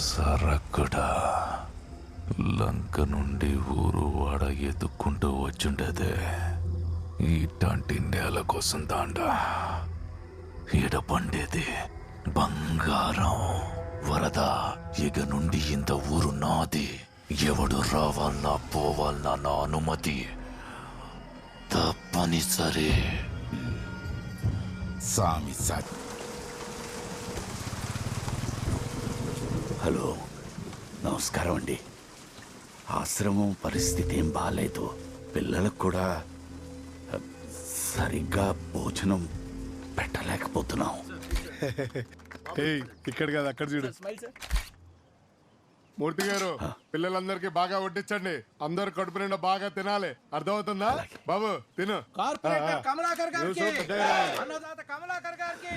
సరక్కుడా లంక నుండి ఊరు వాడ ఎదుక్కుంటూ వచ్చుండేదే. ఇట్లాంటి నేల కోసం దాండా. ఈడ పండేది బంగారం వరద ఇక నుండి ఇంత ఊరు నాది. ఎవడు రావాలన్నా పోవాలన్నా నా అనుమతి? తప్పనిసరి. సామి సార్ హలో. నమస్కారం అండి. ఆశ్రమం పరిస్థితి ఏం బాగాలేదు పిల్లలకు కూడా సరిగ్గా భోజనం పెట్టలేకపోతున్నాం. ఏయ్ ఇక్కడ కాదు అక్కడ చూడు. మూర్తి గారు పిల్లలందరికీ బాగా వడ్డించండి. అందరు కడుపు నిండా బాగా తినాలి. అర్థమవుతుందా? బాబు తిను. కార్పొరేటర్ కమలాకర్ గారికి. అన్నదాత కమలాకర్ గారికి.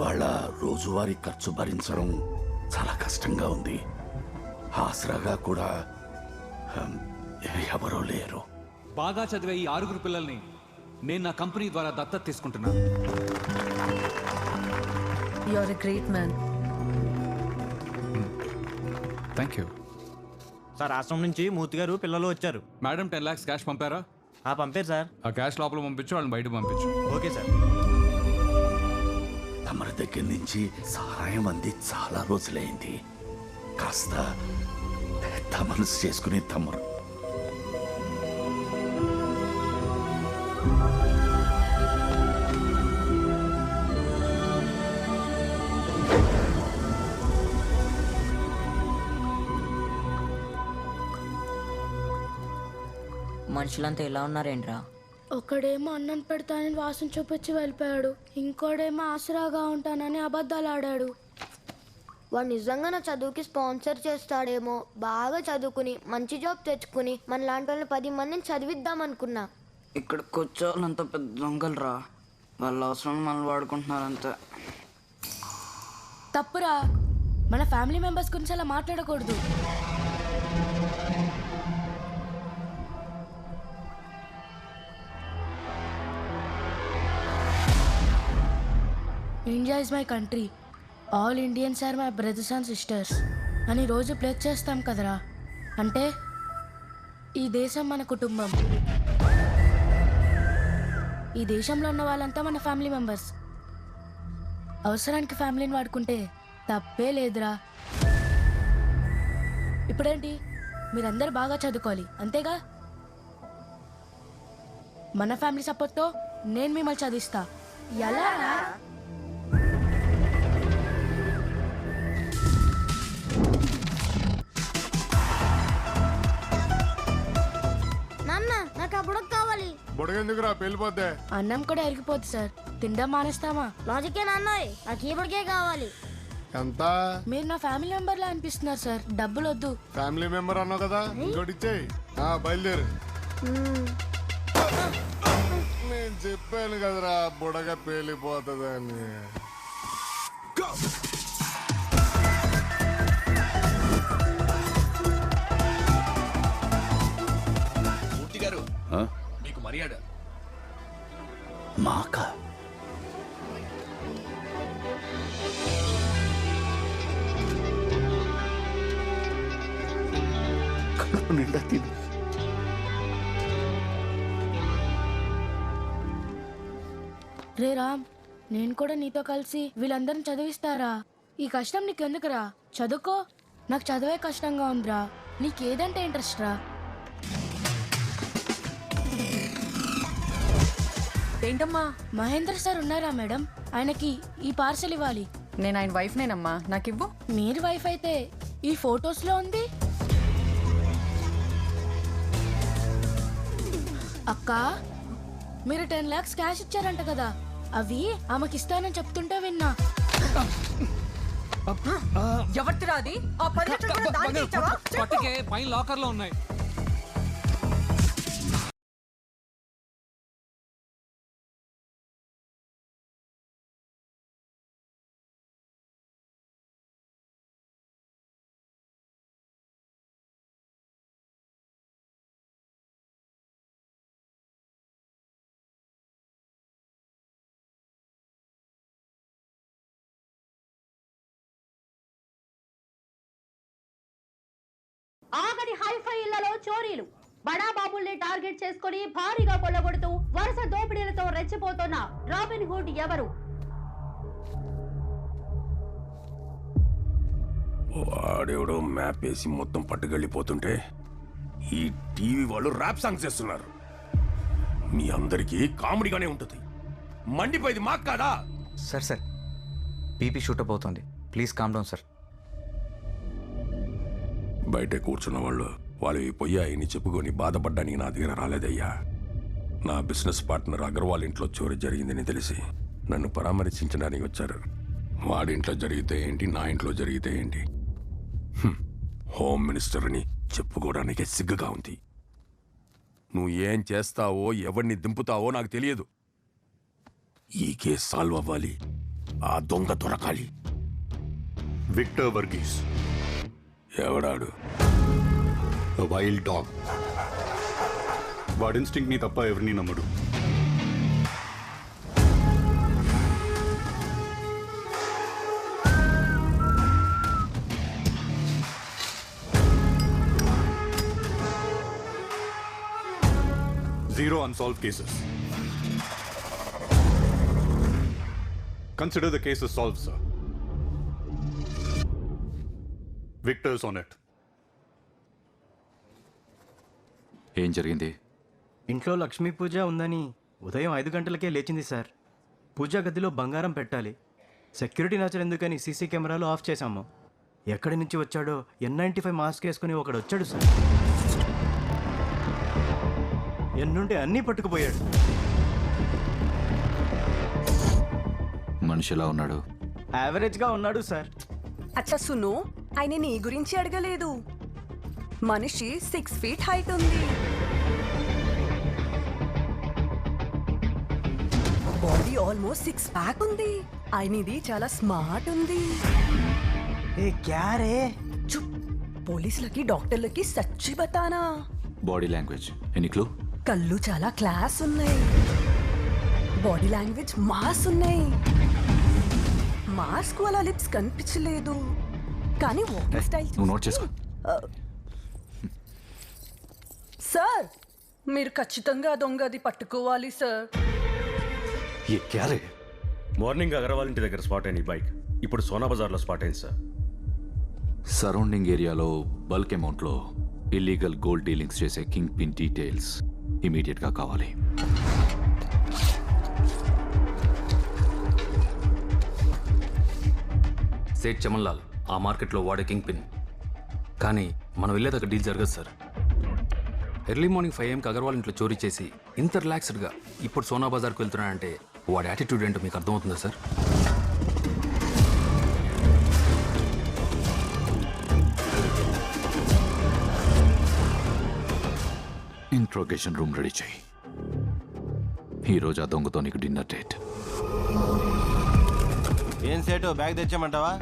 వాళ్ళ రోజువారీ ఖర్చు భరించడం చాలా కష్టంగా ఉంది. ఆసరాగా కూడా ఎవరూ లేరు. బాగా చదివే ఈ ఆరుగురు పిల్లల్ని నేను నా కంపెనీ ద్వారా దత్తత తీసుకుంటున్నాను. Man. థ్యాంక్ యూ సార్ ఆశ్రమం నుంచి మూర్తి గారు పిల్లలు వచ్చారు. మేడం టెన్ లాక్స్ క్యాష్ పంపారా? ఆ పంపారు సార్. ఆ క్యాష్ లోపల పంపించు వాళ్ళని బయట పంపించు. Okay sir. దగ్గర నుంచి సహాయం అంది చాలా రోజులైంది. కాస్త పెద్ద మనసు చేసుకుని తమ్ముడు. మనుషులంతా ఎలా ఉన్నారేంట్రా? ఒకడేమో అన్నం పెడతానని వాసన చూపించి వెళ్ళిపోయాడు. ఇంకోడేమో ఆసరాగా ఉంటానని అబద్ధాలు ఆడాడు. వాడు నిజంగా నా చదువుకి స్పాన్సర్ చేస్తాడేమో. బాగా చదువుకుని మంచి జాబ్ తెచ్చుకుని మన లాంటి వాళ్ళని పది మందిని చదివిద్దాం అనుకున్నా. ఇక్కడికి వచ్చేవాళ్ళంతా పెద్ద దొంగలు రా వాళ్ళ అవసరం మనల్ని వాడుకుంటున్నారంతే. తప్పురా. మన ఫ్యామిలీ మెంబర్స్ గురించి అలా మాట్లాడకూడదు. India is my country all Indians are my brothers and sisters అని రోజు ప్లేస్ చేస్తాం కదరా? అంటే ఈ దేశం మన కుటుంబం. ఈ దేశంలో ఉన్న వాళ్ళంతా మన ఫ్యామిలీ మెంబర్స్ అవసరానికి ఫ్యామిలీని వాడుకుంటే తప్పే లేదురా. ఇప్పుడేంటి? మీరందరూ బాగా చదువుకోవాలి. అంతేగా? మన ఫ్యామిలీ సపోర్ట్తో నేను మిమ్మల్ని చదివిస్తా. ఎలా అప్పుడు కావాలి. బుడగెందుకురా పెళ్ళిపోద్దే అన్నం కూడా ఎరిగిపోద్ది సార్. తినడం మానేస్తామా? లాజికే నాన్నయ్ నాకు ఇప్పటికే కావాలి. ఎంత? మీరు నా ఫ్యామిలీ మెంబర్లా అనిపిస్తున్నారు సార్. డబ్బులు వద్దు ఫ్యామిలీ మెంబర్ అన్నావు కదా? ఇంకోటి ఇచ్చేయి ఆ, బయలుదేరు. నేను చెప్పాను కదరా బుడగ పేలిపోతుందని మర్యాద. మాక? కడుపు నిండా తిను. రే రామ్ నేను కూడా నీతో కలిసి వీళ్ళందరిని చదివిస్తారా? ఈ కష్టం నీకెందుకురా? చదువుకో. నాకు చదివే కష్టంగా ఉందిరా. నీకేదంటే ఇంట్రెస్ట్ రా ఏంటమ్మా మహేంద్ర సార్ ఉన్నారా మేడం? ఆయనకి ఈ పార్సల్ ఇవ్వాలి. నేను ఆయన వైఫ్ నేనమ్మా. నాకు ఇవ్వు మీరు వైఫ్ అయితే ఈ ఫొటోస్లో ఉంది. అక్క మీరు టెన్ లాక్స్ క్యాష్ ఇచ్చారంట కదా. అవి ఆమెకి ఇస్తానని చెప్తుంటే విన్నా. ఎవరిదిరా అది? ఆ కూడా దానికే ఇచ్చావా? పట్టుకే పైన లాకర్లో ఉన్నాయి. ఆగని హైఫై ఇళ్ళలో చోరీలు. బడా బాబుల్ని టార్గెట్ చేసుకుని భారీగా కొల్లగొడుతూ వరుస దోపిడీలతో రెచ్చిపోతున్న రాబిన్ హుడ్ ఎవరు? వాడెవడో మ్యాప్ వేసి మొత్తం పట్టుకెళ్ళిపోతుంటే ఈ టీవీ వాళ్ళు ర్యాప్ సాంగ్స్ చేస్తున్నారు. మీ అందరికీ కామెడీగానే ఉంటుంది. మండిపోయింది మాకు కాదా? Sir sir BP shoot up అవుతుంది. Please calm down sir. బయటే కూర్చున్న వాళ్ళు వాళ్ళు పోయాయని చెప్పుకొని బాధపడ్డానికి నా దగ్గర రాలేదయ్యా. నా బిజినెస్ పార్ట్నర్ అగర్వాల్ ఇంట్లో చోరీ జరిగిందని తెలిసి నన్ను పరామర్శించడానికి వచ్చారు. వాడింట్లో జరిగితే ఏంటి నా ఇంట్లో జరిగితే ఏంటి? హోమ్ మినిస్టర్ అని చెప్పుకోవడానికి సిగ్గుగా ఉంది. నువ్వు ఏం చేస్తావో ఎవరిని దింపుతావో నాకు తెలియదు. ఈ కేసు సాల్వ్ అవ్వాలి. ఆ దొంగ దొరకాలి. విక్టర్ వర్గీస్. ఎవడాడు? వైల్డ్ డాగ్ వాడి ఇన్స్టింగ్ని తప్ప ఎవరిని నమ్మడు. Zero unsolved cases consider the cases solve sir Victor's on it. ఏం జరిగింది? ఇంట్లో లక్ష్మీ పూజ ఉందని ఉదయం ఐదు గంటలకే లేచింది సార్. పూజా గదిలో బంగారం పెట్టాలి. సెక్యూరిటీ నచ్చరు ఎందుకని సీసీ కెమెరాలు ఆఫ్ చేశాము. ఎక్కడి నుంచి వచ్చాడో ఎన్ నైంటీ ఫైవ్ మాస్క్ వేసుకుని ఒకడు వచ్చాడు సార్. ఎన్నుంటే అన్నీ పట్టుకుపోయాడు. మనిషి ఎలా ఉన్నాడు? యావరేజ్గా ఉన్నాడు సార్. అచ్చా సును ఆయన నీ గురించి అడగలేదు. మనిషి సిక్స్ ఫీట్ హైట్ ఉంది. బాడీ ఆల్మోస్ట్ సిక్స్ ప్యాక్ ఉంది. ఆయనది చాలా స్మార్ట్ ఉంది. ఏ క్యారే? చుప్ పోలీసులకి డాక్టర్లకి సచ్చి బతానా బాడీ లాంగ్వేజ్ ఎనీ క్లూ కళ్ళు చాలా క్లాస్ ఉన్నాయి. బాడీ లాంగ్వేజ్ మాస్ ఉన్నాయి. మాస్క్ అలా లిప్స్ కనిపించలేదు. కానీ వాకింగ్ స్టైల్ నువ్వు నోట్ చేసుకో. సార్ మీరు ఖచ్చితంగా దొంగది పట్టుకోవాలి సార్. ఏ మార్నింగ్ అగర్వాల్ ఇంటి దగ్గర స్పాట్ అయింది బైక్ ఇప్పుడు సోనా బజార్లో స్పాట్ అయింది సార్. సరౌండింగ్ ఏరియాలో బల్క్ అమౌంట్లో ఇల్లీగల్ గోల్డ్ డీలింగ్స్ చేసే కింగ్ పిన్ డీటెయిల్స్ ఇమీడియట్గా కావాలి. సేట్ చమన్లాల్ ఆ మార్కెట్లో వాడే కింగ్ పిన్. కానీ మనం వెళ్ళేదాకా డీల్ జరగదు సార్. ఎర్లీ మార్నింగ్ ఫైవ్ ఎంకి అగర్వాల్ ఇంట్లో చోరీ చేసి ఇంత రిలాక్స్డ్గా ఇప్పుడు సోనా బజార్కి వెళ్తున్నాడంటే వాడి యాటిట్యూడ్ ఏంటో మీకు అర్థమవుతుందా సార్? ఇంట్రోగేషన్ రూమ్ రెడీ చేయి. ఈరోజు ఆ దొంగతో నీకు డిన్నర్ డేట్. ఏం సేటు? బ్యాగ్ తెచ్చామంటావా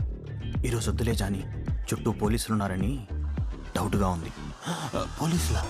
ఈరోజు వద్దులే జాని. చుట్టూ పోలీసులు ఉన్నారని డౌట్గా ఉంది. పోలీసులా?